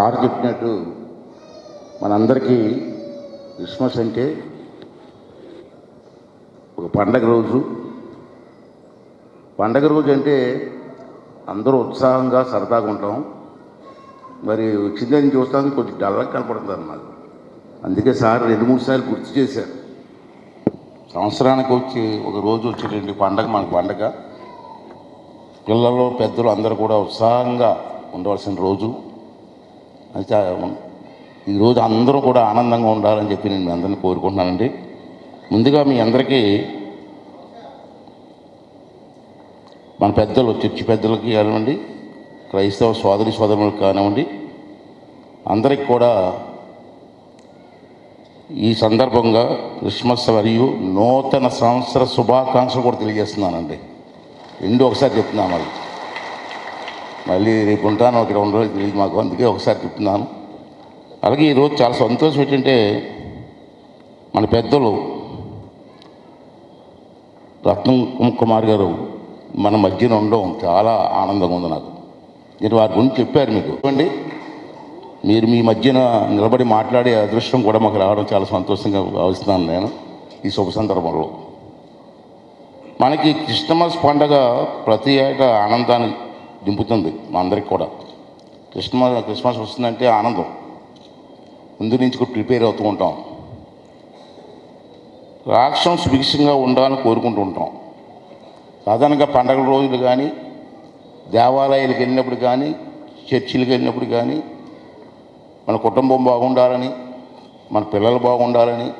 Sir చెప్పినట్టు మనందరికీ Christmas అంటే ఒక పండగ రోజు. పండగ రోజు అంటే అందరూ ఉత్సాహంగా సరదాగా ఉంటాం. మరి వచ్చిందని చూస్తాను కొంచెం డల్గా కనపడుతుంది అన్నమాట అందుకే సార్ రెండు మూడు సార్లు గుర్తు చేశారు. సంవత్సరానికి వచ్చి ఒక రోజు వచ్చేటండి పండగ మనకు పండగ. పిల్లలు పెద్దలు అందరూ కూడా ఉత్సాహంగా ఉండవలసిన రోజు. అయితే ఈరోజు అందరూ కూడా ఆనందంగా ఉండాలని చెప్పి నేను మీ అందరిని కోరుకుంటున్నానండి. ముందుగా మీ అందరికీ మన పెద్దలు చర్చి పెద్దలకి కానివ్వండి క్రైస్తవ సోదరి సోదరులకు కానివ్వండి అందరికి కూడా ఈ సందర్భంగా క్రిస్మస్ మరియు నూతన సంవత్సర శుభాకాంక్షలు కూడా తెలియజేస్తున్నానండి. రెండు ఒకసారి చెప్తున్నాను మళ్ళీ మళ్ళీ రేపు ఉంటాను ఒక రెండు రోజులు తెలియదు మాకు. అందుకే ఒకసారి చెప్తున్నాను. అలాగే ఈరోజు చాలా సంతోషం ఏంటంటే మన పెద్దలు రత్నం కుమార్ గారు మన మధ్యన ఉండడం చాలా ఆనందంగా ఉంది నాకు. నేను వారి గురించి చెప్పారు మీకు. చూడండి మీరు మీ మధ్యన నిలబడి మాట్లాడే అదృష్టం కూడా మాకు రావడం చాలా సంతోషంగా భావిస్తున్నాను నేను ఈ శుభ సందర్భంలో. మనకి క్రిస్టమస్ పండగ ప్రతి ఏటా ఆనందాన్ని దింపుతుంది మా అందరికి కూడా. క్రిస్మస్ క్రిస్మస్ వస్తుందంటే ఆనందం. ముందు నుంచి కూడా ప్రిపేర్ అవుతూ ఉంటాం. రాష్ట్రం సుభిక్షంగా ఉండాలని కోరుకుంటూ ఉంటాం. సాధారణంగా పండగల రోజులు కానీ దేవాలయాలకు వెళ్ళినప్పుడు కానీ చర్చిలకు వెళ్ళినప్పుడు కానీ మన కుటుంబం బాగుండాలని మన పిల్లలు బాగుండాలని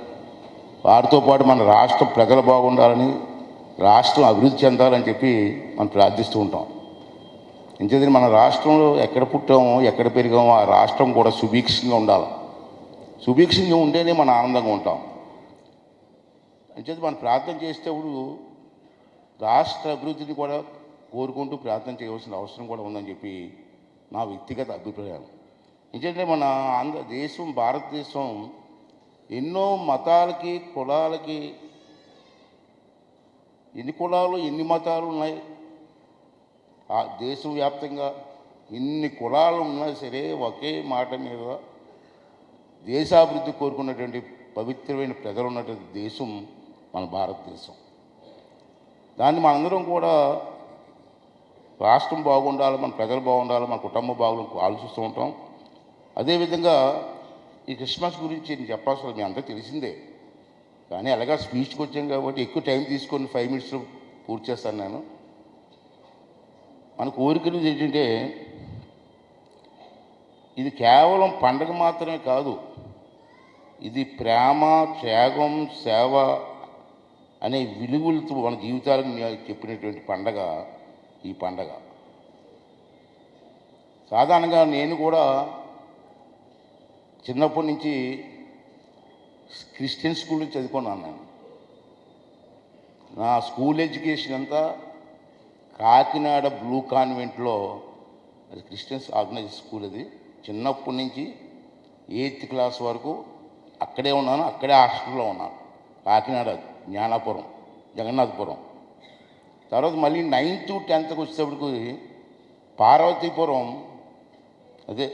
వారితో పాటు మన రాష్ట్ర ప్రజలు బాగుండాలని రాష్ట్రం అభివృద్ధి చెందాలని చెప్పి మనం ప్రార్థిస్తూ ఉంటాం. ఎందుకంటే మన రాష్ట్రంలో ఎక్కడ పుట్టామో ఎక్కడ పెరిగామో ఆ రాష్ట్రం కూడా సుభిక్షంగా ఉండాలి. సుభిక్షంగా ఉంటేనే మనం ఆనందంగా ఉంటాం. అంచేది మనం ప్రార్థన చేసేటప్పుడు రాష్ట్ర అభివృద్ధిని కూడా కోరుకుంటూ ప్రార్థన చేయవలసిన అవసరం కూడా ఉందని చెప్పి నా వ్యక్తిగత అభిప్రాయం. ఎందుకంటే మన ఆంధ్ర దేశం భారతదేశం ఎన్నో మతాలకి కులాలకి ఎన్ని కులాలు ఎన్ని మతాలు ఉన్నాయి? ఆ దేశవ్యాప్తంగా ఎన్ని కులాలు ఉన్నా సరే ఒకే మాట మీద దేశాభివృద్ధి కోరుకున్నటువంటి పవిత్రమైన ప్రజలు ఉన్నటువంటి దేశం మన భారతదేశం. దాన్ని మనందరం కూడా రాష్ట్రం బాగుండాలి మన ప్రజలు బాగుండాలి మన కుటుంబం బాగుండాలి ఆలోచిస్తూ ఉంటాం. అదేవిధంగా ఈ క్రిస్మస్ గురించి నేను చెప్పాల్సిన మీ అందరూ తెలిసిందే. కానీ అలాగా స్పీచ్కి వచ్చాం కాబట్టి ఎక్కువ టైం తీసుకొని ఫైవ్ మినిట్స్లో పూర్తి చేస్తాను నేను. మన కోరికలు ఏంటంటే ఇది కేవలం పండగ మాత్రమే కాదు ఇది ప్రేమ త్యాగం సేవ అనే విలువలతో మన జీవితాలకు చెప్పినటువంటి పండగ ఈ పండగ. సాధారణంగా నేను కూడా చిన్నప్పటి నుంచి క్రిస్టియన్ స్కూల్లో చదువుకున్నాను నేను. నా స్కూల్ ఎడ్యుకేషన్ అంతా కాకినాడ బ్లూ కాన్వెంట్లో అది క్రిస్టియన్స్ ఆర్గనైజ్ స్కూల్ అది చిన్నప్పటి నుంచి ఎయిత్ క్లాస్ వరకు అక్కడే ఉన్నాను అక్కడే హాస్టల్లో ఉన్నాను. కాకినాడ జ్ఞానాపురం జగన్నాథపురం. తర్వాత మళ్ళీ నైన్త్ టెన్త్కి వచ్చేటప్పటికి పార్వతీపురం అదే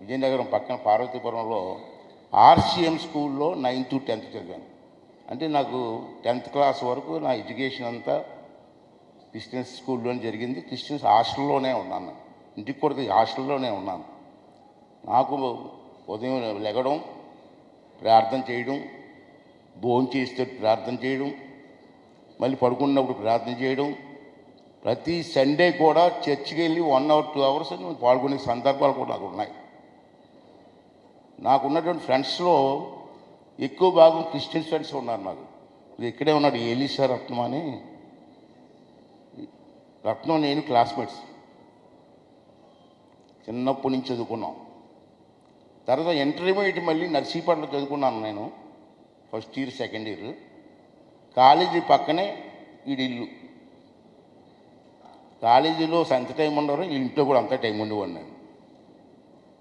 విజయనగరం పక్కన పార్వతీపురంలో ఆర్సీఎం స్కూల్లో నైన్త్ టెన్త్ చదివాను అంటే నాకు టెన్త్ క్లాస్ వరకు నా ఎడ్యుకేషన్ అంతా క్రిస్టియన్స్ స్కూల్లోనే జరిగింది. క్రిస్టియన్స్ హాస్టల్లోనే ఉన్నాను. ఇంటికి కూడా హాస్టల్లోనే ఉన్నాను. నాకు ఉదయం లెగడం ప్రార్థన చేయడం భోజనం చేస్తే ప్రార్థన చేయడం మళ్ళీ పడుకున్నప్పుడు ప్రార్థన చేయడం ప్రతి సండే కూడా చర్చికి వెళ్ళి వన్ అవర్ టూ అవర్స్ పాల్గొనే సందర్భాలు కూడా నాకు ఉన్నాయి. నాకు ఉన్నటువంటి ఫ్రెండ్స్లో ఎక్కువ భాగం క్రిస్టియన్ ఫ్రెండ్స్ ఉన్నారు నాకు ఇక్కడే ఉన్నాడు? ఏలీ సార్ అని రత్నం నేను క్లాస్మేట్స్ చిన్నప్పటి నుంచి చదువుకున్నాం. తర్వాత ఇంటర్మీడియట్ మళ్ళీ నర్సీపట్నం చదువుకున్నాను నేను. First year second year college పక్కనే ఇల్లు. కాలేజీలో ఎంత టైం ఉండరు ఇంట్లో కూడా అంత టైం ఉండేవాడు నేను.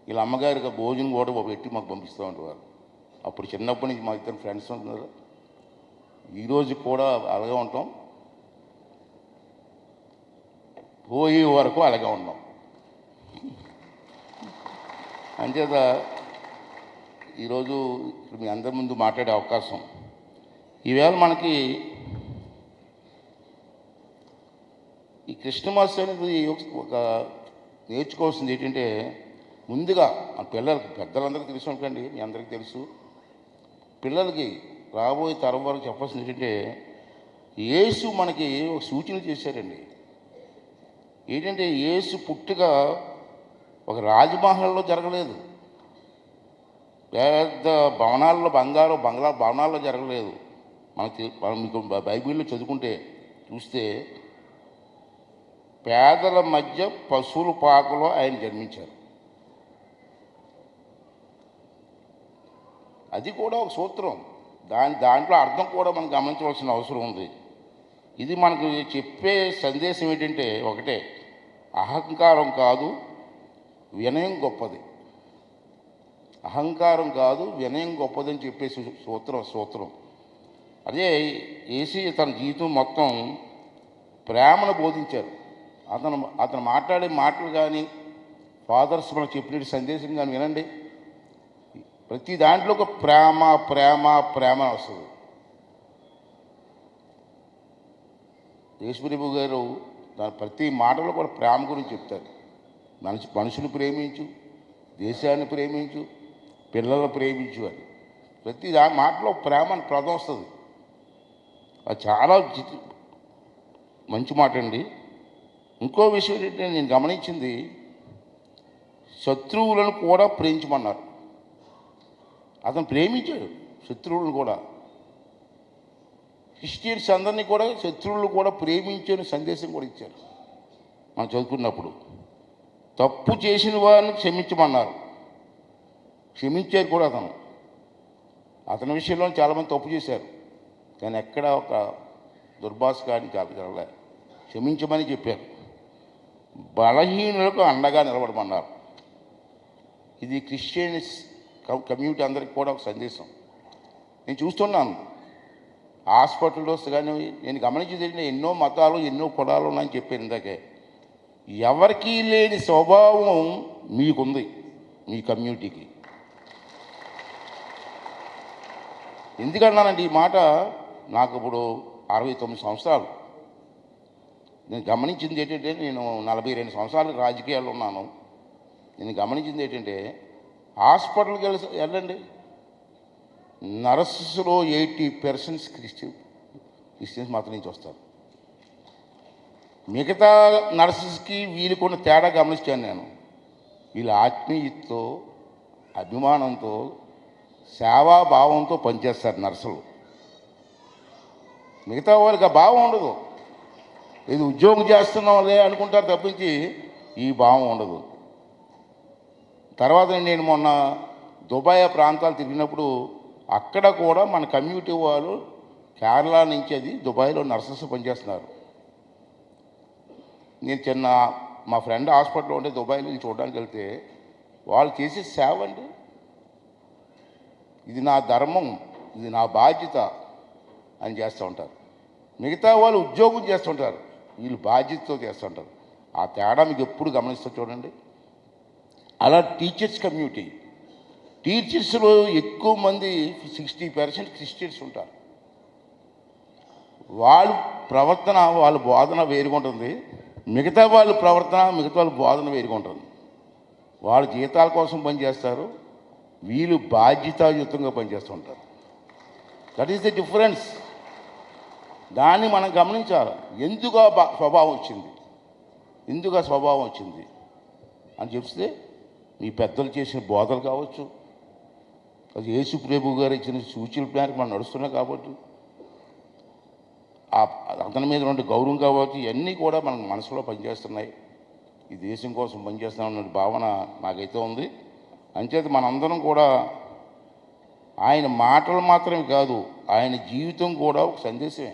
వీళ్ళ అమ్మగారికి భోజనం కూడా పెట్టి మాకు పంపిస్తూ ఉండేవారు. అప్పుడు చిన్నప్పటి నుంచి మా ఇద్దరు ఫ్రెండ్స్ ఉన్నారు ఈరోజు కూడా అలాగే ఉంటాం. పోయే వరకు అలాగే ఉన్నాం. అంచేత ఈరోజు మీ అందరి ముందు మాట్లాడే అవకాశం. ఈవేళ మనకి ఈ కృష్ణమాస్ అనేది ఒక నేర్చుకోవాల్సింది ఏంటంటే ముందుగా ఆ పిల్లలకి పెద్దలందరికీ తెలుసు అనుకోండి మీ అందరికీ తెలుసు. పిల్లలకి రాబోయే తరం వరకు చెప్పాల్సింది ఏంటంటే యేసు మనకి ఒక సూచన చేశారండి ఏంటంటే యేసు పుట్టుక ఒక రాజమహల్లో జరగలేదు. పెద్ద భవనాల్లో బంగారు బంగ్లా భవనాల్లో జరగలేదు. మనకి మనం మీకు బైబిల్లో చదువుకుంటే చూస్తే పేదల మధ్య పశువుల పాకలో ఆయన జన్మించారు. అది కూడా ఒక సూత్రం. దాని దాంట్లో అర్థం కూడా మనం గమనించవలసిన అవసరం ఉంది. ఇది మనకు చెప్పే సందేశం ఏంటంటే ఒకటే. అహంకారం కాదు వినయం గొప్పది. అహంకారం కాదు వినయం గొప్పదని అని చెప్పేసి సూత్రం సూత్రం. అదే ఏసీ తన జీవితం మొత్తం ప్రేమను బోధించారు. అతను అతను మాట్లాడే మాటలు కానీ ఫాదర్స్ మనకు చెప్పిన సందేశం కానీ వినండి. ప్రతి దాంట్లో ఒక ప్రేమ ప్రేమ ప్రేమ వస్తుంది. యేసుప్రభు గారు దాని ప్రతి మాటలో కూడా ప్రేమ గురించి చెప్తారు మనిషి మనుషులు ప్రేమించు దేశాన్ని ప్రేమించు పిల్లలను ప్రేమించు అని. ప్రతి దా మాటలో ప్రేమ అని అది చాలా మంచి మాట అండి. ఇంకో విషయం ఏంటంటే నేను గమనించింది శత్రువులను కూడా ప్రేమించమన్నారు. అతను ప్రేమించాడు శత్రువులను కూడా. క్రిస్టియన్స్ అందరినీ కూడా శత్రువులు కూడా ప్రేమించని సందేశం కూడా ఇచ్చారు. మనం చదువుకున్నప్పుడు. తప్పు చేసిన వారిని క్షమించమన్నారు. క్షమించారు కూడా అతను. అతని విషయంలో చాలామంది తప్పు చేశారు. కానీ ఎక్కడ ఒక దుర్భాష కానీ జరగలే క్షమించమని చెప్పారు. బలహీనులకు అండగా నిలబడమన్నారు. ఇది క్రిస్టియన్స్ కమ్యూనిటీ అందరికి కూడా ఒక సందేశం. నేను చూస్తున్నాను. హాస్పిటల్లో కానీ నేను గమనించింది ఏంటంటే ఎన్నో మతాలు ఎన్నో కులాలు ఉన్నాయని చెప్పాను ఇందాకే. ఎవరికీ లేని స్వభావం మీకుంది మీ కమ్యూనిటీకి. ఎందుకన్నానండి ఈ మాట? నాకు ఇప్పుడు అరవై తొమ్మిది సంవత్సరాలు. నేను గమనించింది ఏంటంటే నేను నలభై రెండు సంవత్సరాలు రాజకీయాల్లో ఉన్నాను. నేను గమనించింది ఏంటంటే హాస్పిటల్కి వెళ్ళి వెళ్ళండి. నర్సెస్లో ఎయిటీ పర్సెంట్స్ క్రిస్టియన్ క్రిస్టియన్స్ మాత్రం నుంచి వస్తారు. మిగతా నర్సెస్కి వీళ్ళకున్న తేడా గమనించాను నేను. వీళ్ళ ఆత్మీయతతో అభిమానంతో సేవాభావంతో పనిచేస్తారు నర్సులు మిగతా వాళ్ళకి ఆ భావం ఉండదు. ఇది ఉద్యోగం చేస్తున్నాంలే అనుకుంటారు తప్పించి ఈ భావం ఉండదు. తర్వాత నేను మొన్న దుబాయ్ ప్రాంతాలు తిరిగినప్పుడు అక్కడ కూడా మన కమ్యూనిటీ వాళ్ళు కేరళ నుంచి అది దుబాయ్లో నర్సెస్ పనిచేస్తున్నారు. నేను చిన్న మా ఫ్రెండ్ హాస్పిటల్లో ఉంటే దుబాయ్లో చూడడానికి వెళ్తే వాళ్ళు చేసే సేవ అండి. ఇది నా ధర్మం ఇది నా బాధ్యత అని చేస్తూ ఉంటారు. మిగతా వాళ్ళు ఉద్యోగం చేస్తుంటారు వీళ్ళు బాధ్యతతో చేస్తుంటారు ఆ తేడా మీకు ఎప్పుడు గమనిస్తూ చూడండి. అలా టీచర్స్ కమ్యూనిటీ టీచర్స్లో ఎక్కువ మంది సిక్స్టీ పర్సెంట్ క్రిస్టియన్స్ ఉంటారు. వాళ్ళ ప్రవర్తన వాళ్ళ బోధన వేరుకుంటుంది మిగతా వాళ్ళ ప్రవర్తన మిగతా వాళ్ళ బోధన వేరుగా ఉంటుంది వాళ్ళు జీతాల కోసం పనిచేస్తారు. వీళ్ళు బాధ్యతాయుతంగా పనిచేస్తుంటారు. దట్ ఈస్ ద డిఫరెన్స్ దాన్ని మనం గమనించాలి. ఎందుకు ఆ స్వభావం వచ్చింది? ఎందుకు ఆ స్వభావం వచ్చింది? అని చెప్తే మీ పెద్దలు చేసిన బోధలు కావచ్చు అది యేసు ప్రభు గారు ఇచ్చిన సూచనల మేరకు మనం నడుస్తున్నాం కాబట్టి. అతని మీద ఉండే గౌరవం కావచ్చు ఇవన్నీ కూడా మన మనసులో పనిచేస్తున్నాయి. ఈ దేశం కోసం పనిచేస్తున్నాం భావన నాకైతే ఉంది. అంచేత మనందరం కూడా ఆయన మాటలు మాత్రమే కాదు ఆయన జీవితం కూడా ఒక సందేశమే.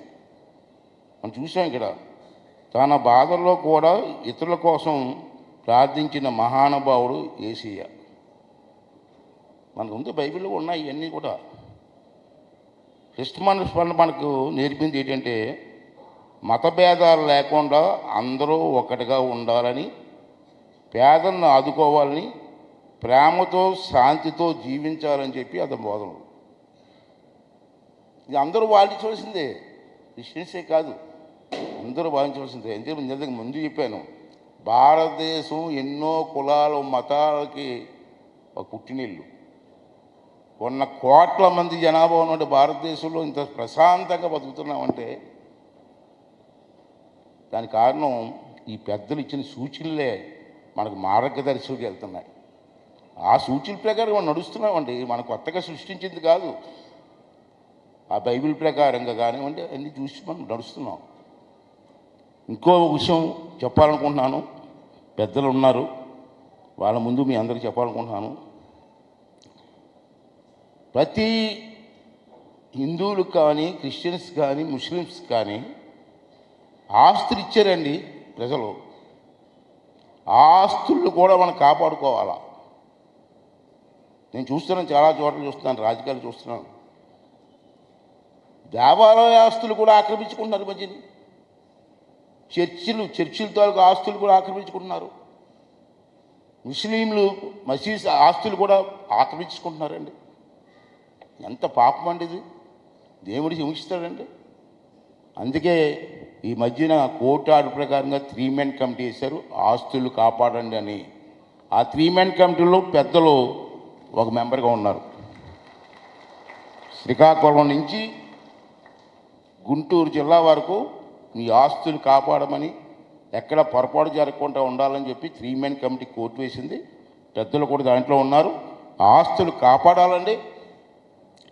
మనం చూసాం ఇక్కడ తన బాధల్లో కూడా ఇతరుల కోసం ప్రార్థించిన మహానుభావుడు ఏసయ్య మనకు ఉంది బైబిల్లో ఉన్నాయి ఇవన్నీ కూడా. క్రిస్టమస్ పనులు మనకు నేర్పింది ఏంటంటే మతభేదాలు లేకుండా అందరూ ఒకటిగా ఉండాలని పేదలను ఆదుకోవాలని ప్రేమతో శాంతితో జీవించాలని చెప్పి అతని బోధనలు ఇది అందరూ వాదించవలసిందే. క్రిస్టియన్సే కాదు. అందరూ వాదించవలసిందే. ఎందుకంటే నిజంగా ముందు చెప్పాను భారతదేశం ఎన్నో కులాలు మతాలకి ఒక పుట్టినిల్లు. ఉన్న కోట్ల మంది జనాభా ఉన్న భారతదేశంలో ఇంత ప్రశాంతంగా బతుకుతున్నామంటే దానికి కారణం ఈ పెద్దలు ఇచ్చిన సూచనలే మనకు మార్గదర్శకులు వెళ్తున్నాయి. ఆ సూచనల ప్రకారం మనం నడుస్తున్నామండి. మనం కొత్తగా సృష్టించింది కాదు. ఆ బైబిల్ ప్రకారంగా కానివ్వండి అన్నీ చూసి మనం నడుస్తున్నాం. ఇంకో విషయం చెప్పాలనుకుంటున్నాను. పెద్దలు ఉన్నారు. వాళ్ళ ముందు మీ అందరికీ చెప్పాలనుకుంటున్నాను. ప్రతి హిందువులు కానీ క్రిస్టియన్స్ కానీ ముస్లిమ్స్ కానీ ఆస్తులు ఇచ్చారండి ప్రజలు. ఆ కూడా మనం కాపాడుకోవాలా? నేను చూస్తున్నాను చాలా చోట్ల చూస్తున్నాను రాజకీయాలు చూస్తున్నాను. దేవాలయ ఆస్తులు కూడా ఆక్రమించుకుంటున్నారు మంచిది మధ్యని. చర్చిలు చర్చిల తాలూకు ఆస్తులు కూడా ఆక్రమించుకుంటున్నారు. ముస్లింలు మసీద్ ఆస్తులు కూడా ఆక్రమించుకుంటున్నారండి. ఎంత పాపం అండి ఇది? దేవుడు హింసిస్తాడండి. అందుకే ఈ మధ్యన కోర్టు ఆర్డర్ ప్రకారంగా త్రీ మెన్ కమిటీ వేశారు ఆస్తులు కాపాడండి అని. ఆ త్రీ మెన్ కమిటీలో పెద్దలు ఒక మెంబర్గా ఉన్నారు. శ్రీకాకుళం నుంచి గుంటూరు జిల్లా వరకు మీ ఆస్తులు కాపాడమని ఎక్కడ పొరపాటు జరగకుండా ఉండాలని చెప్పి త్రీ మెన్ కమిటీ కోర్టు వేసింది. పెద్దలు కూడా దాంట్లో ఉన్నారు. ఆస్తులు కాపాడాలండి.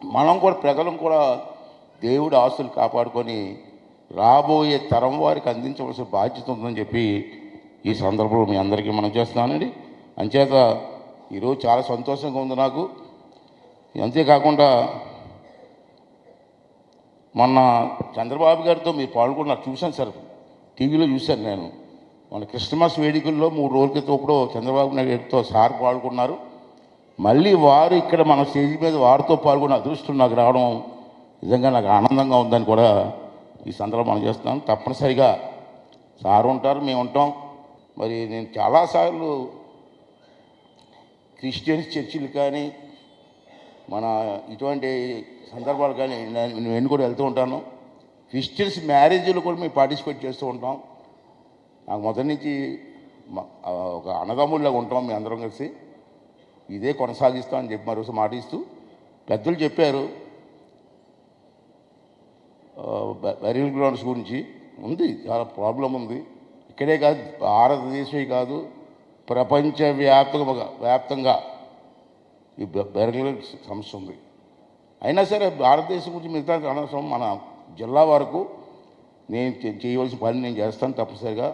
మనం కూడా ప్రజలం కూడా దేవుడి ఆస్తులు కాపాడుకొని రాబోయే తరం వారికి అందించవలసిన బాధ్యత ఉందని చెప్పి ఈ సందర్భంలో మీ అందరికీ మనం చేస్తున్నానండి. అంచేత ఈరోజు చాలా సంతోషంగా ఉంది నాకు. అంతేకాకుండా మొన్న చంద్రబాబు గారితో మీరు పాల్గొన్నారు చూశాను సార్ టీవీలో చూశాను నేను. మన క్రిస్మస్ వేడుకల్లో మూడు రోజుల క్రితం ఇప్పుడు చంద్రబాబు నాయుడు గారితో సార్ పాల్గొన్నారు. మళ్ళీ వారు ఇక్కడ మన స్టేజ్ మీద వారితో పాల్గొన్న అదృష్టం నాకు రావడం నిజంగా నాకు ఆనందంగా ఉందని కూడా ఈ సందర్భం మనం చేస్తున్నాం. తప్పనిసరిగా సార్ ఉంటారు మేము ఉంటాం. మరి నేను చాలాసార్లు క్రిస్టియన్స్ చర్చిలు కానీ మన ఇటువంటి సందర్భాలు కానీ నేను కూడా వెళ్తూ ఉంటాను. క్రిస్టియన్స్ మ్యారేజ్లు కూడా మేము పార్టిసిపేట్ చేస్తూ ఉంటాం. నాకు మొదటి నుంచి ఒక అన్నదమ్ముళ్ళగా ఉంటాం మేము అందరం కలిసి. ఇదే కొనసాగిస్తాం అని చెప్పి మరోసారి మాటిస్తూ పెద్దలు చెప్పారు. బెరియల్ గ్రౌండ్స్ గురించి ఉంది చాలా ప్రాబ్లం ఉంది. ఇక్కడే కాదు భారతదేశమే కాదు ప్రపంచ వ్యాప్తంగా వ్యాప్తంగా ఈ బెరగల సమస్య ఉంది. అయినా సరే భారతదేశం గురించి మిగతా అనవసరం మన జిల్లా వరకు నేను చేయవలసిన పని నేను చేస్తాను తప్పనిసరిగా.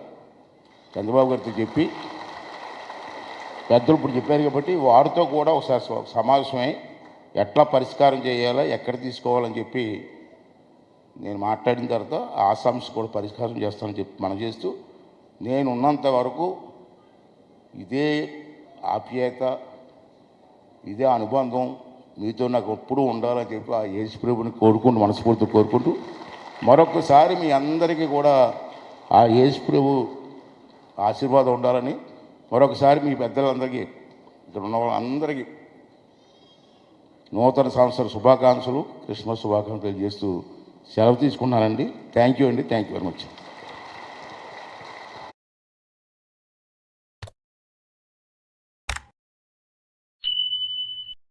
చంద్రబాబు గారితో చెప్పి పెద్దలు ఇప్పుడు చెప్పారు కాబట్టి వారితో కూడా ఒకసారి సమావేశమై ఎట్లా పరిష్కారం చేయాలా ఎక్కడ తీసుకోవాలని చెప్పి నేను మాట్లాడిన తర్వాత ఆ సమస్య కూడా పరిష్కారం చేస్తానని చెప్పి మనం చేస్తూ నేను ఉన్నంత వరకు ఇదే ఆప్యాయత ఇదే అనుబంధం మీతో నాకు ఎప్పుడూ ఉండాలని చెప్పి ఆ యేసు ప్రభుని కోరుకుంటూ మనస్ఫూర్తి కోరుకుంటూ మరొకసారి మీ అందరికీ కూడా ఆ యేసు ప్రభు ఆశీర్వాదం ఉండాలని మరొకసారి మీ పెద్దలందరికీ ఇక్కడ ఉన్న వాళ్ళందరికీ నూతన సంవత్సర శుభాకాంక్షలు క్రిస్మస్ శుభాకాంక్షలు చేస్తూ సెలవు తీసుకున్నానండి థ్యాంక్ యూ అండి. Thank you very much.